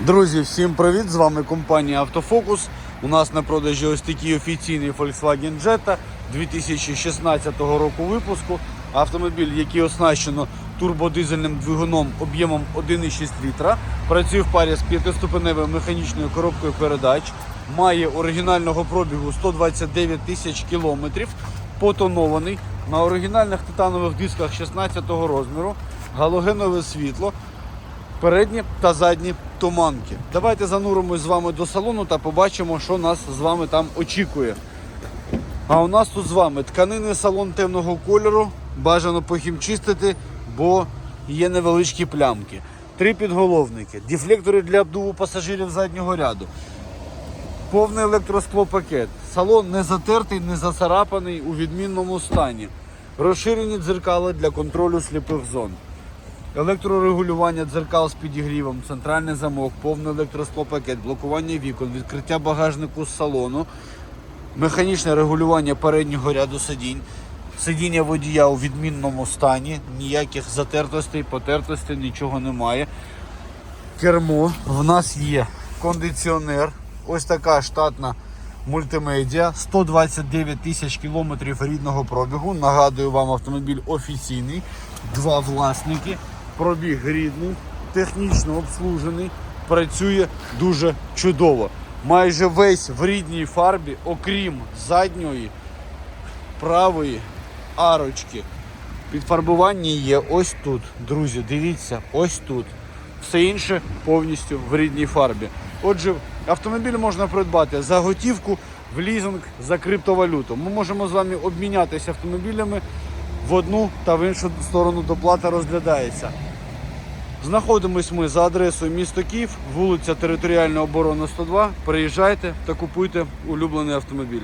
Друзі, всім привіт! З вами компанія Автофокус. У нас на продажі ось такий офіційний Volkswagen Jetta 2016 року випуску. Автомобіль, який оснащено турбодизельним двигуном об'ємом 1,6 літра. Працює в парі з п'ятиступеневою механічною коробкою передач. Має оригінального пробігу 129 тисяч кілометрів. Потонований на оригінальних титанових дисках 16 розміру, галогенове світло, передні та задні туманки. Давайте зануримось з вами до салону та побачимо, що нас з вами там очікує. А у нас тут з вами тканинний салон темного кольору. Бажано похімчистити, бо є невеличкі плямки. Три підголовники, дефлектори для обдуву пасажирів заднього ряду. Повний електросклопакет. Салон не затертий, не зацарапаний у відмінному стані. Розширені дзеркала для контролю сліпих зон. Електрорегулювання дзеркал з підігрівом, центральний замок, повний електросклопакет, блокування вікон, відкриття багажнику з салону, механічне регулювання переднього ряду сидінь, сидіння водія у відмінному стані, ніяких затертостей, потертостей, нічого немає. Кермо. В нас є кондиціонер. Ось така штатна мультимедіа. 129 тисяч кілометрів рідного пробігу. Нагадую вам, автомобіль офіційний. Два власники. Пробіг рідний, технічно обслужений. Працює дуже чудово. Майже весь в рідній фарбі, окрім задньої правої арочки. Підфарбування є ось тут. Друзі, дивіться, ось тут. Все інше повністю в рідній фарбі. Отже, автомобіль можна придбати за готівку, в лізинг за криптовалюту. Ми можемо з вами обмінятися автомобілями в одну та в іншу сторону доплата розглядається. Знаходимось ми за адресою місто Київ, вулиця Територіальна оборона 102. Приїжджайте та купуйте улюблений автомобіль.